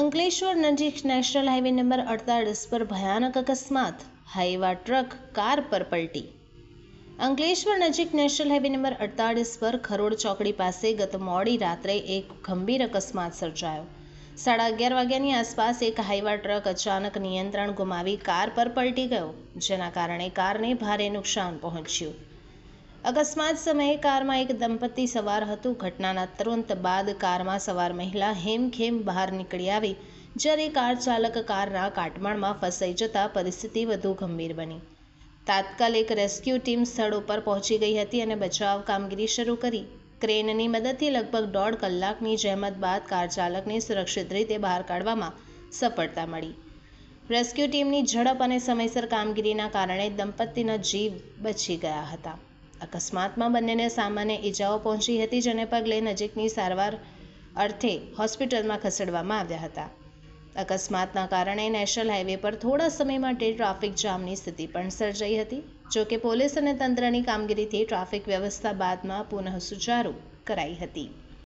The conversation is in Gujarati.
અંકલેશ્વર નજીક નેશનલ હાઈવે નંબર અડતાળીસ પર ભયાનક અકસ્માત. હાઈવા ટ્રક કાર પર પલટી. અંકલેશ્વર નજીક નેશનલ હાઈવે નંબર અડતાળીસ પર ખરોડ ચોકડી પાસે ગત મોડી રાત્રે એક ગંભીર અકસ્માત સર્જાયો. સાડા અગિયાર વાગ્યાની આસપાસ એક હાઈવા ટ્રક અચાનક નિયંત્રણ ગુમાવી કાર પર પલટી ગયો, જેના કારણે કારને ભારે નુકસાન પહોંચ્યું. અકસ્માત સમયે કારમાં એક દંપતી સવાર હતું. ઘટનાના તુરંત બાદ કારમાં સવાર મહિલા હેમખેમ બહાર નીકળી આવી, જ્યારે કાર ચાલક કારના કાટમાળમાં ફસાઈ જતા પરિસ્થિતિ વધુ ગંભીર બની. તાત્કાલિક રેસ્ક્યુ ટીમ સ્થળ ઉપર પહોંચી ગઈ હતી અને બચાવ કામગીરી શરૂ કરી. ક્રેનની મદદથી લગભગ દોઢ કલાકની જહેમત બાદ કાર ચાલકને સુરક્ષિત રીતે બહાર કાઢવામાં સફળતા મળી. રેસ્ક્યુ ટીમની ઝડપ અને સમયસર કામગીરીના કારણે દંપતીના જીવ બચી ગયા હતા. અકસ્માતમાં બંનેને સામાન્ય ઈજાઓ પહોંચી હતી, જેને પગલે નજીકની સારવાર અર્થે હોસ્પિટલમાં ખસેડવામાં આવ્યા હતા. અકસ્માતના કારણે નેશનલ હાઈવે પર થોડા સમય માટે ટ્રાફિક જામની સ્થિતિ પણ સર્જાઈ હતી જોકે પોલીસ અને તંત્રની કામગીરીથી ટ્રાફિક વ્યવસ્થા બાદમાં પુનઃ સુચારુ કરાઈ હતી.